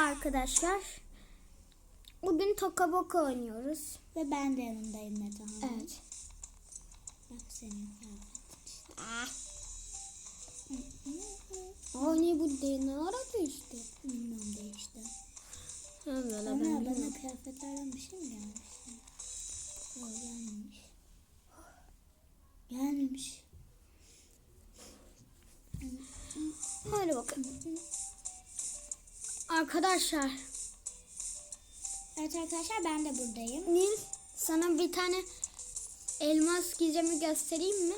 arkadaşlar. Bugün Toka Boka oynuyoruz. Ve ben de yanındayım Metehan. Evet. Bak senin Aa ne bu de ne aradı işte. Bilmiyorum değişti. Ha Ama ben bana kıyafetlerden bir şey mi gelmişti? Yok gelmemiş. Gelmemiş. Hadi bakalım. Arkadaşlar Evet arkadaşlar ben de buradayım. Nil sana bir tane elmas gizemi göstereyim mi?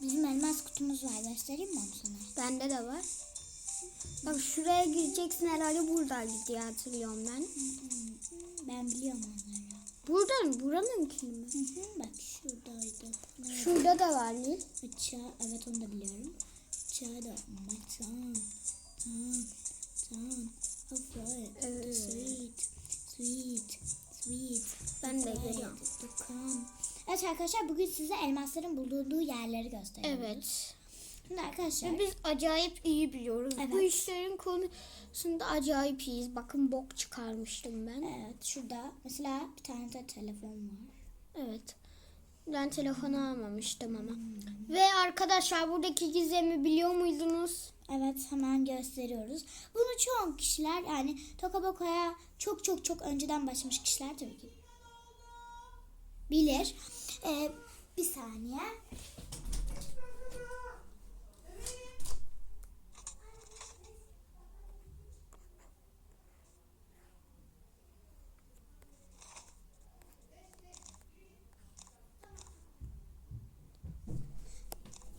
Bizim elmas kutumuz var. Göstereyim mi onu sana? Bende de var. Bak şuraya gireceksin herhalde buradaydı diye hatırlıyorum ben. Ben biliyorum onları. Buradan buranın mi? Hı hı, Bak şuradaydı. Şurada da var Nil. Bıçağı, evet onu da biliyorum. Bıçağı da matan, tan, tan, afraid, Evet. sweet, sweet, sweet. Ben de görüyorum. Evet arkadaşlar bugün size elmasların bulunduğu yerleri gösteriyoruz. Evet. Şimdi arkadaşlar Ve biz acayip iyi biliyoruz. Bu Evet. işlerin konusunda acayip iyiyiz. Bakın bok çıkarmıştım ben. evet şurada mesela bir tane de telefon var. Evet. Ben telefonu almamıştım ama. Ve arkadaşlar buradaki gizemi biliyor muydunuz? Evet hemen gösteriyoruz. Bunu çoğu kişiler yani Tokaboko'ya çok çok çok önceden başlamış kişiler tabii ki bilir. Ee, bir saniye.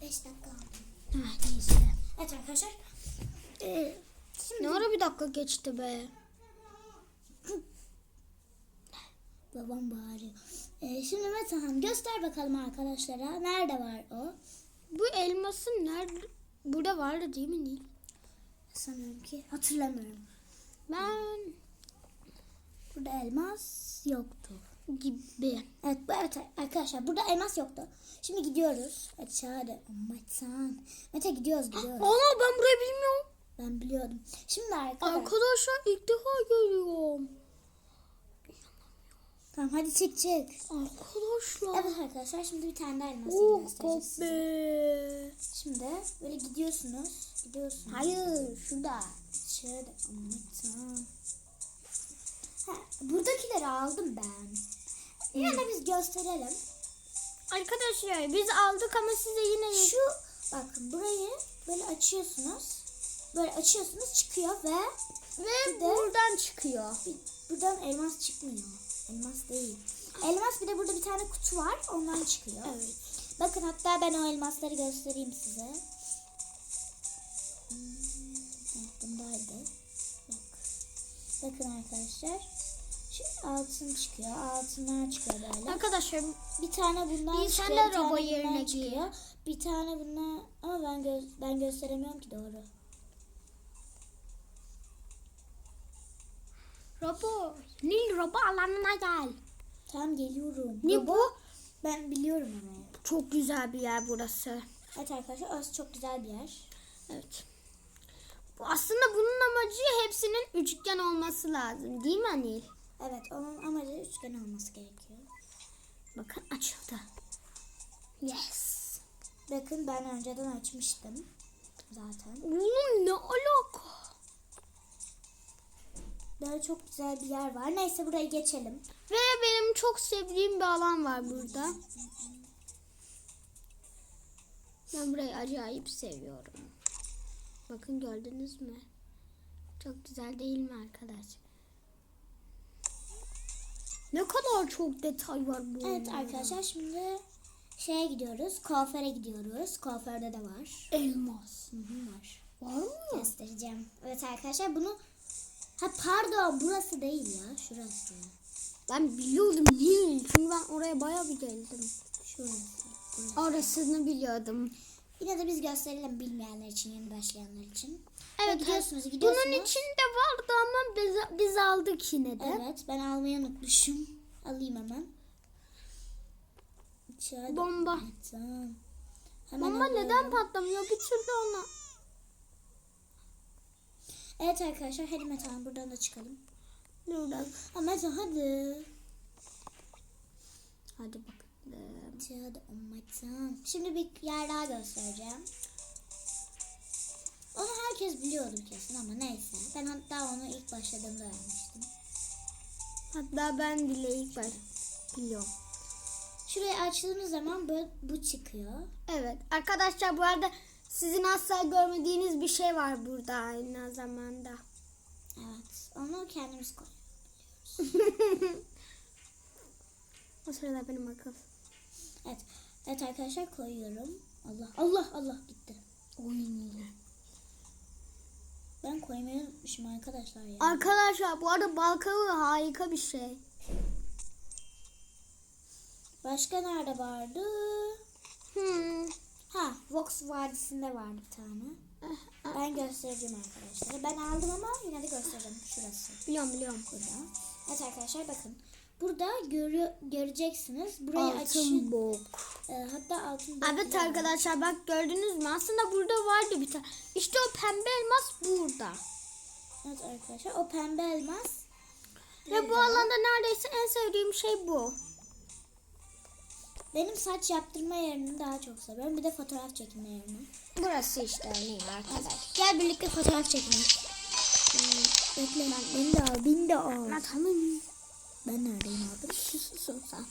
Beş dakika aldı. Ah, neyse. Evet arkadaşlar. Ee, şimdi Ne ara bir dakika geçti be. babam bağırıyor. Ee, şimdi Metehan göster bakalım arkadaşlara. Nerede var o? Bu elmasın nerede? Burada vardı değil mi Nil? Sanırım ki hatırlamıyorum. Ben Burada elmas yoktu. Evet, bu, evet arkadaşlar burada elmas yoktu. Şimdi gidiyoruz. Aşağıda. Metehan. Mete gidiyoruz gidiyoruz. Ana ben burayı bilmiyorum. Ben biliyordum. Şimdi arkadaşlar. Arkadaşlar ilk defa görüyorum. Tamam hadi çık çık. Arkadaşlar. Evet arkadaşlar şimdi bir tane daha elmas Oh göstereceğiz size. Şimdi böyle gidiyorsunuz. Gidiyorsunuz. Hayır şurada. Şöyle anlatsam. Ha, buradakileri aldım ben. Yine de biz gösterelim. Arkadaşlar biz aldık ama size yine Şu bakın burayı böyle açıyorsunuz. Böyle açıyorsunuz çıkıyor ve ve de- buradan çıkıyor. bir- buradan elmas çıkmıyor. Elmas değil. Elmas bir de burada bir tane kutu var. Ondan çıkıyor. Evet. Bakın hatta ben o elmasları göstereyim size. Hmm, evet, bundaydı. Bak. Bakın arkadaşlar. Şu altın çıkıyor. Altınlar çıkıyor böyle. Arkadaşlar Bir tane bundan çıkıyor. bir tane robo yerine çıkıyor. Bir tane bundan ama ben gö ben gösteremiyorum ki doğru. Robo. Nil Robo alanına gel. Tamam geliyorum. Ne bu? Ben biliyorum ama. Çok güzel bir yer burası. Evet arkadaşlar orası çok güzel bir yer. Evet. Bu aslında bunun amacı hepsinin üçgen olması lazım. Değil mi Anil? Evet onun amacı üçgen olması gerekiyor. Bakın açıldı. Yes. Bakın ben önceden açmıştım. Zaten. Oğlum ne alaka? Böyle çok güzel bir yer var. Neyse buraya geçelim. Ve benim çok sevdiğim bir alan var burada. Ben burayı acayip seviyorum. Bakın gördünüz mü? Çok güzel değil mi arkadaşlar? Ne kadar çok detay var bu Evet oyunda. arkadaşlar şimdi şeye gidiyoruz. Kuaföre gidiyoruz. Kuaförde de var. Elmas. Hı hı, var. Var mı? Göstereceğim. Evet arkadaşlar bunu Ha pardon burası değil ya. Şurası. Ben biliyordum değil. Çünkü ben oraya bayağı bir geldim. Şurası. Burası. Orasını biliyordum. Yine de biz gösterelim bilmeyenler için, yeni başlayanlar için. Evet. gidiyorsunuz, gidiyorsunuz. Bunun içinde vardı ama biz, biz aldık yine de. Evet ben almayı unutmuşum. Alayım hemen. İçeride- Bomba. Tamam. Hemen Bomba alıyorum. neden patlamıyor? Bir türlü ona. Evet arkadaşlar hadi Metehan buradan da çıkalım. Bak. Ha Metehan hadi. Hadi bakalım. Şimdi bir yer daha göstereceğim. Onu herkes biliyordu kesin ama neyse. Ben hatta onu ilk başladığımda öğrenmiştim. Hatta ben bile ilk baş biliyorum. Şurayı açtığımız zaman böyle bu çıkıyor. Evet arkadaşlar bu arada sizin asla görmediğiniz bir şey var burada aynı zamanda. Evet. Onu kendimiz koy. O sırada benim akıl. Evet. Evet arkadaşlar koyuyorum. Allah Allah Allah gitti. Oyun Ben koymayı unutmuşum arkadaşlar ya. Arkadaşlar bu arada balkalı harika bir şey. Başka nerede vardı? Hmm. Ha, Vox Vadisi'nde vardı bir tane. Ben göstereceğim arkadaşlar. Ben aldım ama yine de göstereceğim. Şurası. Biliyorum biliyorum. Burada. Evet arkadaşlar bakın. Burada görü göreceksiniz. Burayı Altın açın. bok. Ee, hatta altın bok Evet var. arkadaşlar bak gördünüz mü? Aslında burada vardı bir tane. İşte o pembe elmas burada. Evet arkadaşlar o pembe elmas. Ve bu alanda neredeyse en sevdiğim şey bu. Benim saç yaptırma yerini daha çok seviyorum. Bir de fotoğraf çekme yerini. Burası işte örneğin arkadaşlar. Gel birlikte fotoğraf çekelim. Bekle. Beni de al. Beni de al. Tamam. Ben neredeyim abi? Susun sen.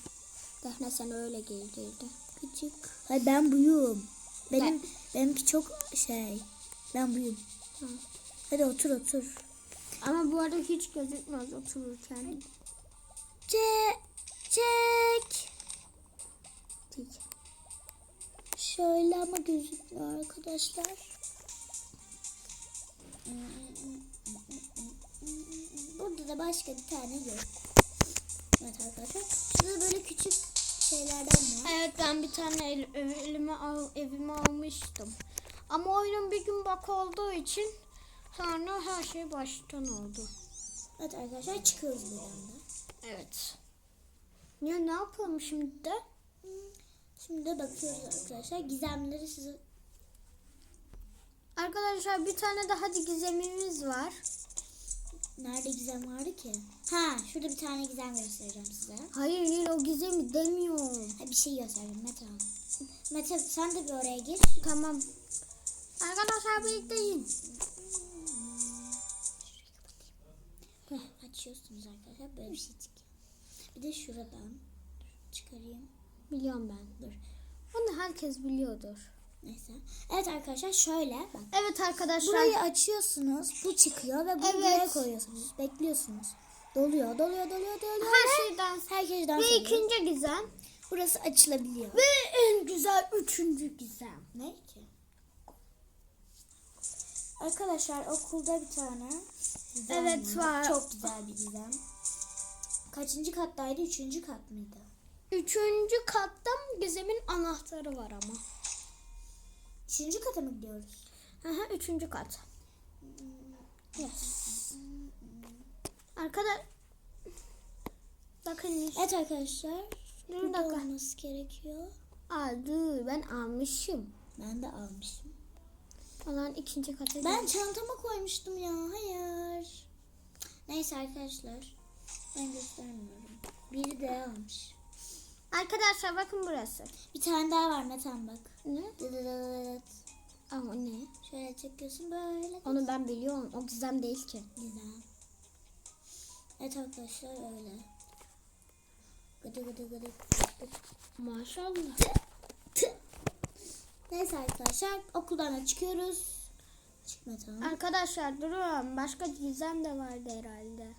Defne sen öyle geldirdi. Küçük. Hayır ben buyum. Benim benimki çok şey. Ben buyum. Hı. Hadi otur otur. Ama bu arada hiç gözükmez otururken. Çek. Çek. Tik. Şöyle ama gözükmüyor arkadaşlar. Burada da başka bir tane yok. Evet arkadaşlar. Şurada böyle küçük şeylerden var. Evet ben bir tane el, elime al, evime almıştım. Ama oyunun bir gün bak olduğu için sonra her şey baştan oldu. Evet arkadaşlar çıkıyoruz buradan da. Evet. Ya ne yapalım şimdi de? Şimdi de bakıyoruz arkadaşlar. Gizemleri size Arkadaşlar bir tane daha hadi gizemimiz var. Nerede gizem vardı ki? Ha şurada bir tane gizem göstereceğim size. Hayır Nil o gizemi demiyorum. Ha, bir şey göstereceğim Mete al. Mete sen de bir oraya gir. Tamam. Arkadaşlar birlikteyiz. Heh, açıyorsunuz arkadaşlar böyle bir şey çıkıyor. Bir de şuradan çıkarayım. Biliyorum ben. Dur. Bunu herkes biliyordur. Neyse. Evet arkadaşlar şöyle bak. Evet arkadaşlar. Burayı açıyorsunuz. Bu çıkıyor ve bunu Evet. buraya koyuyorsunuz. Bekliyorsunuz. Doluyor, doluyor, doluyor, doluyor. her şeyden. Herkes dans Ve ediyor. ikinci gizem. Burası açılabiliyor. Ve en güzel üçüncü gizem. Ne ki? Arkadaşlar okulda bir tane gizem Evet, var. Çok güzel bir gizem. Kaçıncı kattaydı? Üçüncü kat mıydı? Üçüncü katta gizemin anahtarı var ama. Üçüncü kata mı gidiyoruz? Aha, üçüncü kat. Yes. Arkadaş... Bakın. Evet arkadaşlar. Dur bir dakika. olması gerekiyor. Aa, dur ben almışım. Ben de almışım. O zaman ikinci kata Ben çantama koymuştum ya. Hayır. Neyse arkadaşlar. Ben göstermiyorum. Biri de almış. Arkadaşlar bakın burası. Bir tane daha var Metan bak. Ne? Çekiyorsun böyle. Onu ben biliyorum. O gizem değil ki. Güzel. Evet arkadaşlar öyle. Gıdı gıdı gıdı. Maşallah. Neyse arkadaşlar okuldan da çıkıyoruz. Çıkma tamam. Arkadaşlar durun. Başka gizem de vardı herhalde.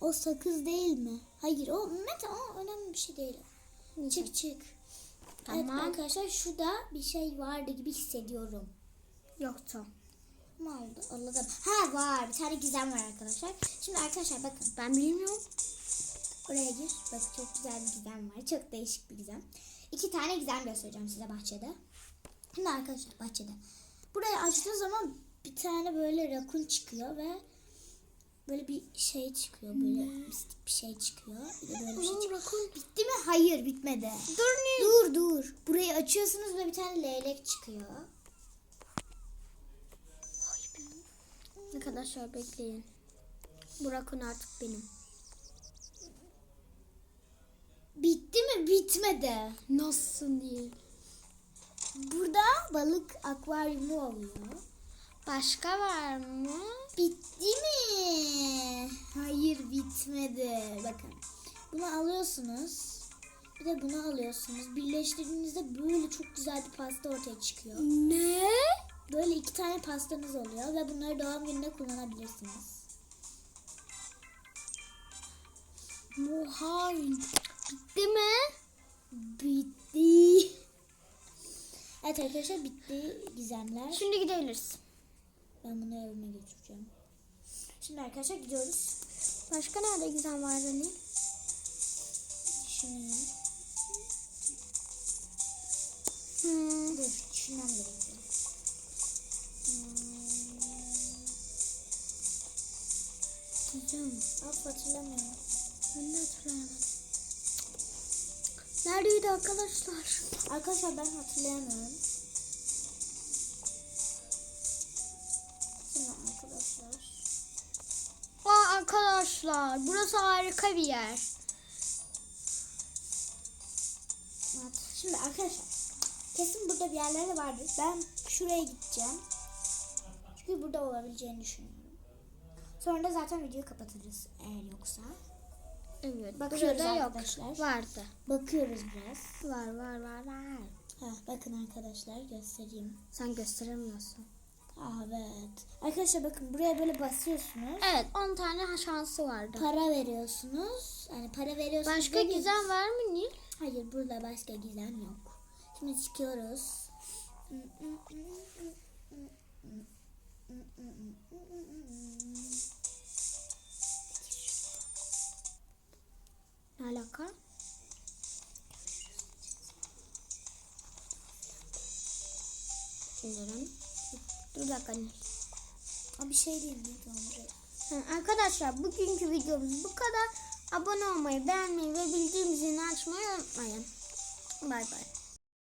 O sakız değil mi? Hayır o Mete o önemli bir şey değil. Çık çık. Tamam. Evet arkadaşlar şurada bir şey vardı gibi hissediyorum. Yoktu. Ne oldu? Anladım. Ha var. Bir tane gizem var arkadaşlar. Şimdi arkadaşlar bakın. Ben bilmiyorum. Oraya gir. Bak çok güzel bir gizem var. Çok değişik bir gizem. İki tane gizem göstereceğim size bahçede. Şimdi arkadaşlar bahçede. Burayı açtığı zaman bir tane böyle rakun çıkıyor ve böyle bir şey çıkıyor. Böyle mistik bir şey çıkıyor. Bir de böyle bir şey çıkıyor. Bitti mi? Hayır bitmedi. Dur Nil. Dur dur. Burayı açıyorsunuz ve bir tane leylek çıkıyor. Arkadaşlar bekleyin. Bu rakun artık benim. Bitti mi? Bitmedi. Nasılsın diye. Burada balık akvaryumu oluyor. Başka var mı? Bitti mi? Hayır bitmedi. Bakın. Bunu alıyorsunuz. Bir de bunu alıyorsunuz. Birleştirdiğinizde böyle çok güzel bir pasta ortaya çıkıyor. Ne? Böyle iki tane pastanız oluyor ve bunları doğum gününde kullanabilirsiniz. Oha. Bitti mi? Bitti. Evet arkadaşlar bitti gizemler. Şimdi gidebiliriz. Ben bunu evime götüreceğim. Şimdi arkadaşlar gidiyoruz. Başka nerede gizem var Dani? Düşünüyorum. Hmm. Dur düşünmem gerekiyor. Of hatırlamıyorum. Ben de hatırlayamadım. Neredeydi arkadaşlar? Arkadaşlar ben hatırlayamıyorum. Şimdi arkadaşlar. Aa arkadaşlar burası harika bir yer. Evet. Şimdi arkadaşlar kesin burada bir yerlerde vardır. Ben şuraya gideceğim. Çünkü burada olabileceğini düşünüyorum. Sonra da zaten videoyu kapatırız eğer yoksa. Evet. Bakıyoruz burada yok. arkadaşlar. Vardı. Bakıyoruz biraz. Var var var var. Ha, bakın arkadaşlar göstereyim. Sen gösteremiyorsun. Aa, evet. Arkadaşlar bakın buraya böyle basıyorsunuz. Evet 10 tane şansı vardı. Para veriyorsunuz. Yani para veriyorsunuz. Başka gizem var mı Nil? Hayır burada başka gizem yok. Şimdi çıkıyoruz. Ne alaka? Bilmiyorum. Dur bir dakika. Aa, bir şey değil mi? Tamam. Ha, Arkadaşlar bugünkü videomuz bu kadar. Abone olmayı, beğenmeyi ve bildiğim zilini açmayı unutmayın. Bay bay.